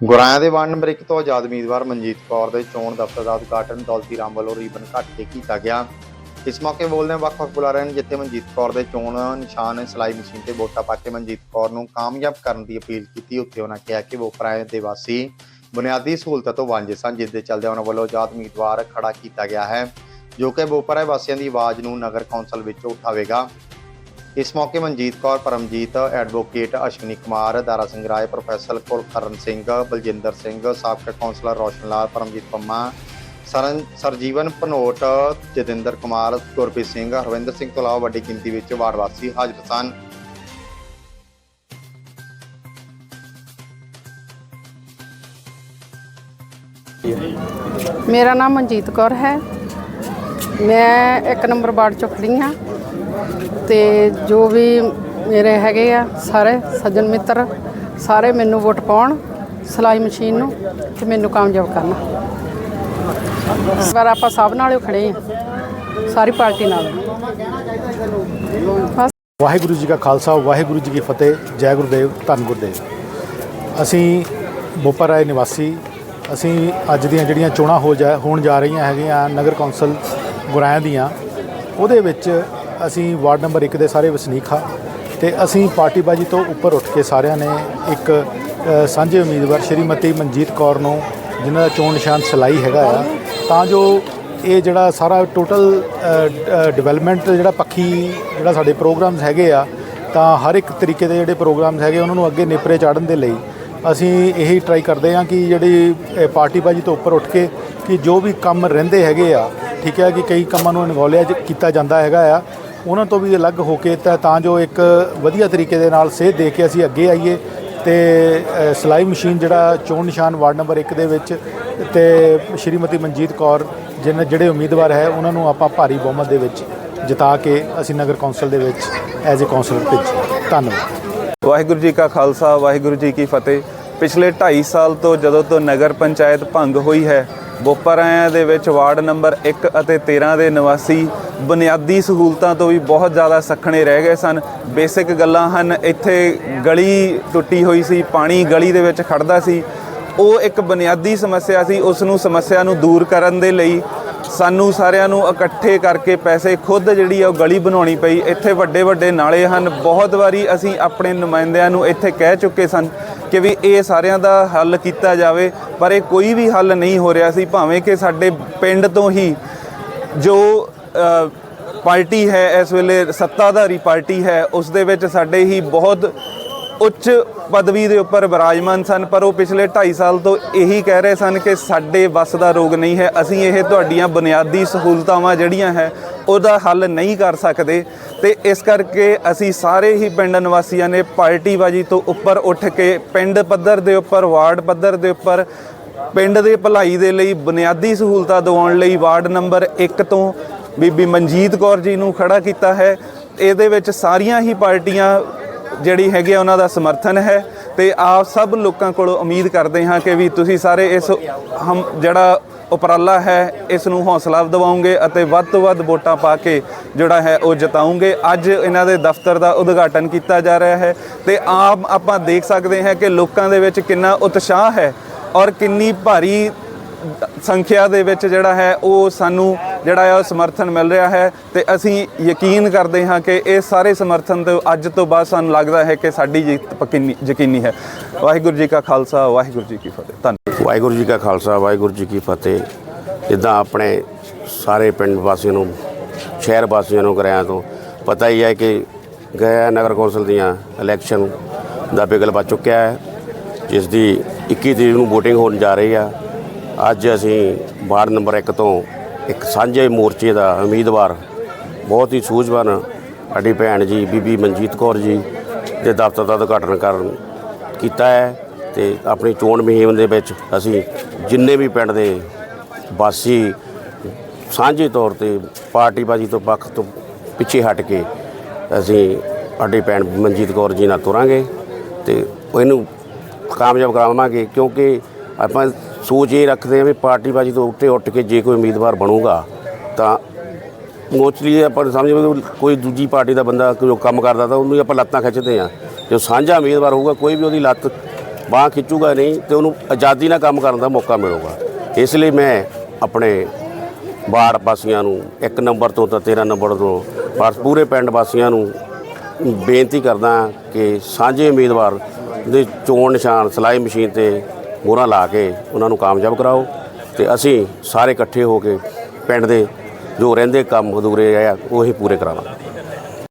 ਗੁਰਾਇਆ ਦੇ ward number 1 ਤੋਂ ਆਜ਼ਾਦ ਉਮੀਦਵਾਰ ਮਨਜੀਤ ਕੌਰ ਦੇ ਚੋਣ ਦਫ਼ਤਰ ਦਾ ਉਦਘਾਟਨ ਦੌਲਤੀ ਰਾਮ ਵੱਲੋਂ ਰੀਬਨ ਕੱਟ ਕੇ ਕੀਤਾ ਗਿਆ। ਇਸ ਮੌਕੇ ਬੋਲਦੇ ਵੱਖ-ਵੱਖ ਬੁਲਾਰਿਆਂ ਨੇ, ਜਿੱਥੇ ਮਨਜੀਤ ਕੌਰ ਦੇ ਚੋਣ ਨਿਸ਼ਾਨ, ਸਿਲਾਈ ਮਸ਼ੀਨ ਤੇ ਵੋਟਾਂ ਪਾ ਕੇ ਮਨਜੀਤ ਕੌਰ ਨੂੰ ਕਾਮਯਾਬ ਕਰਨ ਦੀ ਅਪੀਲ ਕੀਤੀ। ਉੱਥੇ ਉਹਨਾਂ ਕਿਹਾ ਕਿ ਵੋਪਰਾਏ ਦੇ ਵਾਸੀ ਬੁਨਿਆਦੀ ਸਹੂਲਤਾਂ ਤੋਂ ਵਾਂਝੇ ਸਨ ਜਿਸ ਦੇ ਚੱਲਦੇ ਉਹਨਾਂ ਵੱਲੋਂ ਆਜ਼ਾਦ ਉਮੀਦਵਾਰ ਖੜਾ ਕੀਤਾ ਗਿਆ ਹੈ, ਜੋ ਕਿ ਵੋਪਰਾਏ ਵਾਸੀਆਂ ਦੀ ਆਵਾਜ਼ ਨੂੰ ਨਗਰ ਕੌਂਸਲ ਵਿੱਚ ਉਠਾਵੇਗਾ। ਇਸ ਮੌਕੇ ਮਨਜੀਤ ਕੌਰ, ਪਰਮਜੀਤ, ਐਡਵੋਕੇਟ ਅਸ਼ਵਨੀ ਕੁਮਾਰ, ਦਾਰਾ ਸਿੰਘ ਰਾਏ, ਪ੍ਰੋਫੈਸਰ ਕੁਲਕਰਨ ਸਿੰਘ, ਬਲਜਿੰਦਰ ਸਿੰਘ, ਸਾਬਕਾ ਕੌਂਸਲਰ ਰੋਸ਼ਨ ਲਾਲ, ਪਰਮਜੀਤ ਪੰਮਾ, ਸਰਨ, ਸਰਜੀਵਨ ਪਨੋਟ, ਜਤਿੰਦਰ ਕੁਮਾਰ, ਗੁਰਪ੍ਰੀਤ ਸਿੰਘ, ਹਰਵਿੰਦਰ ਸਿੰਘ ਤੋਂ ਇਲਾਵਾ ਵੱਡੀ ਗਿਣਤੀ ਵਿੱਚ ਵਾਰਡ ਵਾਸੀ ਹਾਜ਼ਰ ਸਨ। ਮੇਰਾ ਨਾਮ ਮਨਜੀਤ ਕੌਰ ਹੈ। ਮੈਂ ਇੱਕ ਨੰਬਰ ਵਾਰਡ ਚੋਂ ਖੜੀ ਹਾਂ। ਤੇ ਜੋ ਵੀ ਮੇਰੇ ਹੈਗੇ ਆ, ਸਾਰੇ ਸੱਜਣ ਮਿੱਤਰ, ਸਾਰੇ ਮੈਨੂੰ ਵੋਟ ਪਾਉਣ, ਸਿਲਾਈ ਮਸ਼ੀਨ ਨੂੰ ਤੇ ਮੈਨੂੰ ਕਾਮਯਾਬ ਕਰਨਾ। ਇਸ ਵਾਰ ਆਪਾਂ ਸਭ ਨਾਲ ਖੜੇ ਹਾਂ, ਸਾਰੀ ਪਾਰਟੀ ਨਾਲ। ਵਾਹਿਗੁਰੂ ਜੀ ਕਾ ਖਾਲਸਾ, ਵਾਹਿਗੁਰੂ ਜੀ ਕੀ ਫਤਿਹ, ਜੈ ਗੁਰਦੇਵ, ਧੰਨ ਗੁਰਦੇਵ। ਅਸੀਂ ਬੋਪਾ ਰਾਏ ਨਿਵਾਸੀ, ਅਸੀਂ ਅੱਜ ਦੀਆਂ ਜਿਹੜੀਆਂ ਚੋਣਾਂ ਹੋ ਜਾ, ਹੋਣ ਜਾ ਰਹੀਆਂ ਹੈਗੀਆਂ ਨਗਰ ਕੌਂਸਲ ਗੁਰਾਇਆਂ ਦੀਆਂ, ਉਹਦੇ ਵਿੱਚ ਅਸੀਂ ਵਾਰਡ ਨੰਬਰ 1 ਦੇ ਸਾਰੇ ਵਸਨੀਕ ਹਾਂ ਤੇ ਅਸੀਂ ਪਾਰਟੀਬਾਜੀ ਤੋਂ ਉੱਪਰ ਉੱਠ ਕੇ ਸਾਰਿਆਂ ਨੇ ਇੱਕ ਸਾਂਝੇ ਉਮੀਦਵਾਰ ਸ਼੍ਰੀਮਤੀ ਮਨਜੀਤ ਕੌਰ ਨੂੰ, ਜਿਨ੍ਹਾਂ ਦਾ ਚੋਣ ਨਿਸ਼ਾਨ ਸਲਾਈ ਹੈਗਾ ਆ, ਤਾਂ ਜੋ ਇਹ ਜਿਹੜਾ ਸਾਰਾ ਟੋਟਲ ਡਿਵੈਲਪਮੈਂਟ ਜਿਹੜਾ ਪੱਖੀ ਜਿਹੜਾ ਸਾਡੇ ਪ੍ਰੋਗਰਾਮਸ ਹੈਗੇ ਆ, ਤਾਂ ਹਰ ਇੱਕ ਤਰੀਕੇ ਦੇ ਜਿਹੜੇ ਪ੍ਰੋਗਰਾਮਸ ਹੈਗੇ ਉਹਨਾਂ ਨੂੰ ਅੱਗੇ ਨੇਪਰੇ ਚਾੜਨ ਦੇ ਲਈ ਅਸੀਂ ਇਹੀ ਟਰਾਈ ਕਰਦੇ ਹਾਂ ਕਿ ਜਿਹੜੀ ਪਾਰਟੀਬਾਜੀ ਤੋਂ ਉੱਪਰ ਉੱਠ ਕੇ ਕਿ ਜੋ ਵੀ ਕੰਮ ਰਹਿੰਦੇ ਹੈਗੇ ਆ, ਠੀਕ ਹੈ ਕਿ ਕਈ ਕੰਮਾਂ ਨੂੰ ਇਨਵੋਲਿਆ ਕੀਤਾ ਜਾਂਦਾ ਹੈਗਾ ਆ ਉਹਨਾਂ ਤੋਂ ਵੀ ਅਲੱਗ ਹੋ ਕੇ ਤਾਂ ਤਾਂ ਜੋ ਇੱਕ ਵਧੀਆ ਤਰੀਕੇ ਦੇ ਨਾਲ ਸੇਧ ਦੇ ਕੇ ਅਸੀਂ ਅੱਗੇ ਆਈਏ ਤੇ ਅ, ਸਿਲਾਈ ਮਸ਼ੀਨ ਜਿਹੜਾ ਚੋਣ ਨਿਸ਼ਾਨ ਵਾਰਡ ਨੰਬਰ 1 ਦੇ ਵਿੱਚ ਤੇ ਸ਼੍ਰੀਮਤੀ ਮਨਜੀਤ ਕੌਰ ਜਿਹਨਾਂ ਜਿਹੜੇ ਉਮੀਦਵਾਰ ਹੈ ਉਹਨਾਂ ਨੂੰ ਆਪਾਂ ਭਾਰੀ ਬਹੁਮਤ ਦੇ ਵਿੱਚ ਜਿਤਾ ਕੇ ਅਸੀਂ ਨਗਰ ਕੌਂਸਲ ਦੇ ਵਿੱਚ ਐਜ਼ ਅ ਕੌਂਸਲਰ ਭੇਜੀ ਧੰਨਵਾਦ। ਵਾਹਿਗੁਰੂ ਜੀ ਕਾ ਖਾਲਸਾ ਵਾਹਿਗੁਰੂ ਜੀ ਕੀ ਫਤਿਹ। ਪਿਛਲੇ 2.5 ਸਾਲ ਤੋਂ ਜਦੋਂ ਤੋਂ ਨਗਰ ਪੰਚਾਇਤ ਭੰਗ ਹੋਈ ਹੈ, ਬੋਪਰਾਇਆਂ ਦੇ ਵਿੱਚ ਵਾਰਡ ਨੰਬਰ 1 ਅਤੇ 13 ਦੇ ਨਿਵਾਸੀ ਬੁਨਿਆਦੀ ਸਹੂਲਤਾਂ ਤੋਂ ਵੀ ਬਹੁਤ ਜ਼ਿਆਦਾ ਸੱਖਣੇ ਰਹਿ ਗਏ ਸਨ। ਬੇਸਿਕ ਗੱਲਾਂ ਹਨ, ਇੱਥੇ ਗਲੀ ਟੁੱਟੀ ਹੋਈ ਸੀ, ਪਾਣੀ ਗਲੀ ਦੇ ਵਿੱਚ ਖੜਦਾ ਸੀ। ਉਹ ਇੱਕ ਬੁਨਿਆਦੀ ਸਮੱਸਿਆ ਸੀ, ਉਸ ਨੂੰ ਸਮੱਸਿਆ ਨੂੰ ਦੂਰ ਕਰਨ ਦੇ ਲਈ ਸਾਨੂੰ ਸਾਰਿਆਂ ਨੂੰ ਇਕੱਠੇ ਕਰਕੇ ਪੈਸੇ ਖੁਦ ਜਿਹੜੀ ਆ ਉਹ ਗਲੀ ਬਣਾਉਣੀ ਪਈ। ਇੱਥੇ ਵੱਡੇ ਵੱਡੇ ਨਾਲੇ ਹਨ। ਬਹੁਤ ਵਾਰੀ ਅਸੀਂ ਆਪਣੇ ਨੁਮਾਇੰਦਿਆਂ ਨੂੰ ਇੱਥੇ ਕਹਿ ਚੁੱਕੇ ਸਨ ਕਿ ਵੀ ਇਹ ਸਾਰਿਆਂ ਦਾ ਹੱਲ ਕੀਤਾ ਜਾਵੇ, ਪਰ ਇਹ ਕੋਈ ਵੀ ਹੱਲ ਨਹੀਂ ਹੋ ਰਿਹਾ ਸੀ, ਭਾਵੇਂ ਕਿ ਸਾਡੇ ਪਿੰਡ ਤੋਂ ਹੀ ਜੋ ਪਾਰਟੀ ਹੈ, ਇਸ ਵੇਲੇ ਸੱਤਾਧਾਰੀ ਪਾਰਟੀ ਹੈ, ਉਸ ਦੇ ਵਿੱਚ ਸਾਡੇ ਹੀ ਬਹੁਤ ਉੱਚ ਪਦਵੀ ਦੇ ਉੱਪਰ ਵਿਰਾਜਮਾਨ ਸਨ, ਪਰ ਉਹ ਪਿਛਲੇ 2.5 ਸਾਲ ਤੋਂ ਇਹੀ ਕਹਿ ਰਹੇ ਸਨ ਕਿ ਸਾਡੇ ਵੱਸ ਦਾ ਰੋਗ ਨਹੀਂ ਹੈ, ਅਸੀਂ ਇਹ ਤੁਹਾਡੀਆਂ ਬੁਨਿਆਦੀ ਸਹੂਲਤਾਵਾਂ ਜਿਹੜੀਆਂ ਹੈ, ਉਹਦਾ ਹੱਲ ਨਹੀਂ ਕਰ ਸਕਦੇ ਤੇ ਇਸ ਕਰਕੇ ਅਸੀਂ ਸਾਰੇ ਹੀ ਪਿੰਡ ਨਿਵਾਸੀਆਂ ਨੇ ਪਾਰਟੀਬਾਜੀ ਤੋਂ ਉੱਪਰ ਉੱਠ ਕੇ ਪਿੰਡ ਪੱਧਰ ਦੇ ਉੱਪਰ, ਵਾਰਡ ਪੱਧਰ ਦੇ ਉੱਪਰ, ਪਿੰਡ ਦੇ ਭਲਾਈ ਦੇ ਲਈ ਬੁਨਿਆਦੀ ਸਹੂਲਤਾਂ ਦਿਵਾਉਣ ਲਈ ਵਾਰਡ ਨੰਬਰ 1 ਤੋਂ ਬੀਬੀ ਮਨਜੀਤ ਕੌਰ ਜੀ ਨੂੰ ਖੜਾ ਕੀਤਾ ਹੈ। ਇਹਦੇ ਵਿੱਚ ਸਾਰੀਆਂ ਹੀ ਪਾਰਟੀਆਂ ਜਿਹੜੀ ਹੈਗੀ ਆ ਉਹਨਾਂ ਦਾ ਸਮਰਥਨ ਹੈ ਤੇ ਆਪ ਸਭ ਲੋਕਾਂ ਕੋਲੋਂ ਉਮੀਦ ਕਰਦੇ ਹਾਂ ਕਿ ਵੀ ਤੁਸੀਂ ਸਾਰੇ ਇਸ ਹਮ ਜਿਹੜਾ ਉਪਰਾਲਾ ਹੈ, ਇਸ ਨੂੰ ਹੌਸਲਾ ਦਿਵਾਓਗੇ ਅਤੇ ਵੱਧ ਤੋਂ ਵੱਧ ਵੋਟਾਂ ਪਾ ਕੇ ਜਿਹੜਾ ਹੈ ਉਹ ਜਿਤਾਉਂਗੇ ਅੱਜ ਇਹਨਾਂ ਦੇ ਦਫ਼ਤਰ ਦਾ ਉਦਘਾਟਨ ਕੀਤਾ ਜਾ ਰਿਹਾ ਹੈ ਤੇ ਆਪ ਆਪਾਂ ਦੇਖ ਸਕਦੇ ਹਾਂ ਕਿ ਲੋਕਾਂ ਦੇ ਵਿੱਚ ਕਿੰਨਾ ਉਤਸ਼ਾਹ ਹੈ ਔਰ ਕਿੰਨੀ ਭਾਰੀ ਸੰਖਿਆ ਦੇ ਵਿੱਚ ਜਿਹੜਾ ਹੈ ਉਹ ਸਾਨੂੰ ਜਿਹੜਾ ਹੈ ਉਹ ਸਮਰਥਨ ਮਿਲ ਰਿਹਾ ਹੈ ਤੇ ਅਸੀਂ ਯਕੀਨ ਕਰਦੇ ਹਾਂ ਕਿ ਇਹ ਸਾਰੇ ਸਮਰਥਨ ਤੋਂ ਅੱਜ ਤੋਂ ਬਾਅਦ ਸਾਨੂੰ ਲੱਗਦਾ ਹੈ ਕਿ ਸਾਡੀ ਜਿੱਤ ਪੱਕੀ ਯਕੀਨੀ ਹੈ। ਵਾਹਿਗੁਰੂ ਜੀ ਕਾ ਖਾਲਸਾ, ਵਾਹਿਗੁਰੂ ਜੀ ਕੀ ਫਤਿਹ। ਧੰਨਵਾਦ ਵਾਹਿਗੁਰੂ ਜੀ ਕਾ ਖਾਲਸਾ, ਵਾਹਿਗੁਰੂ ਜੀ ਕੀ ਫਤਿਹ। ਜਿੱਦਾਂ ਆਪਣੇ ਸਾਰੇ ਪਿੰਡ ਵਾਸੀਆਂ ਨੂੰ, ਸ਼ਹਿਰ ਵਾਸੀਆਂ ਨੂੰ ਕਰਿਆ ਤੋਂ ਪਤਾ ਹੀ ਹੈ ਕਿ ਗਿਆ ਨਗਰ ਕੌਂਸਲ ਦੀਆਂ ਇਲੈਕਸ਼ਨ ਦਾ ਬਿਗਲ ਵੱਜ ਚੁੱਕਿਆ ਹੈ, ਜਿਸ ਦੀ 21 ਤਰੀਕ ਨੂੰ VOTING ਹੋਣ ਜਾ ਰਹੀ ਆ। ਅੱਜ ਅਸੀਂ ਵਾਰਡ ਨੰਬਰ 1 ਤੋਂ ਇੱਕ ਸਾਂਝੇ ਮੋਰਚੇ ਦਾ ਉਮੀਦਵਾਰ, ਬਹੁਤ ਹੀ ਸੂਝਵਾਨ ਸਾਡੀ ਭੈਣ ਜੀ, ਬੀਬੀ ਮਨਜੀਤ ਕੌਰ ਜੀ ਦੇ ਦਫ਼ਤਰ ਦਾ ਉਦਘਾਟਨ ਕਰਨ ਕੀਤਾ ਹੈ ਤੇ ਆਪਣੀ ਚੋਣ ਮੁਹਿੰਮ ਦੇ ਵਿੱਚ ਅਸੀਂ ਜਿੰਨੇ ਵੀ ਪਿੰਡ ਦੇ ਵਾਸੀ ਸਾਂਝੇ ਤੌਰ ਤੇ ਪਾਰਟੀਬਾਜੀ ਤੋਂ ਪੱਖ ਤੋਂ ਪਿੱਛੇ ਹਟ ਕੇ ਅਸੀਂ ਸਾਡੀ ਭੈਣ ਮਨਜੀਤ ਕੌਰ ਜੀ ਨਾਲ ਤੁਰਾਂਗੇ ਤੇ ਇਹਨੂੰ ਕਾਮਯਾਬ ਕਰਾਵਾਂਗੇ ਕਿਉਂਕਿ ਆਪਾਂ ਸੋਚ ਇਹ ਰੱਖਦੇ ਹਾਂ ਵੀ ਪਾਰਟੀਬਾਜੀ ਤੋਂ ਉੱਤੇ ਉੱਠ ਕੇ ਜੇ ਕੋਈ ਉਮੀਦਵਾਰ ਬਣੂਗਾ, ਤਾਂ ਮੋਸਟਲੀ ਆਪਾਂ ਨੂੰ ਸਮਝ ਕੋਈ ਦੂਜੀ ਪਾਰਟੀ ਦਾ ਬੰਦਾ ਕੋਈ ਕੰਮ ਕਰਦਾ ਤਾਂ ਉਹਨੂੰ ਆਪਾਂ ਲੱਤਾਂ ਖਿੱਚਦੇ ਆ। ਜੋ ਸਾਂਝਾ ਉਮੀਦਵਾਰ ਹੋਊਗਾ, ਕੋਈ ਵੀ ਉਹਦੀ ਲੱਤ ਬਾਂਹ ਖਿੱਚੂਗਾ ਨਹੀਂ, ਤੇ ਉਹਨੂੰ ਆਜ਼ਾਦੀ ਨਾਲ ਕੰਮ ਕਰਨ ਦਾ ਮੌਕਾ ਮਿਲੂਗਾ। ਇਸ ਲਈ ਮੈਂ ਆਪਣੇ ਵਾਰਡ ਵਾਸੀਆਂ ਨੂੰ ਇੱਕ ਨੰਬਰ ਤੋਂ ਤਾਂ 13 ਨੰਬਰ ਤੋਂ ਪਰ ਪੂਰੇ ਪਿੰਡ ਵਾਸੀਆਂ ਨੂੰ ਬੇਨਤੀ ਕਰਦਾ ਕਿ ਸਾਂਝੇ ਉਮੀਦਵਾਰ ਦੇ ਚੋਣ ਨਿਸ਼ਾਨ ਸਲਾਈ ਮਸ਼ੀਨ ਤੇ ਮੋਹਰਾਂ ਲਾ ਕੇ ਉਹਨਾਂ ਨੂੰ ਕਾਮਯਾਬ ਕਰਾਓ ਤੇ ਅਸੀਂ ਸਾਰੇ ਇਕੱਠੇ ਹੋ ਕੇ ਪਿੰਡ ਦੇ ਜੋ ਰਹਿੰਦੇ ਕੰਮ ਅਧੂਰੇ ਆ, ਉਹੀ ਪੂਰੇ ਕਰਾਵਾਂਗੇ।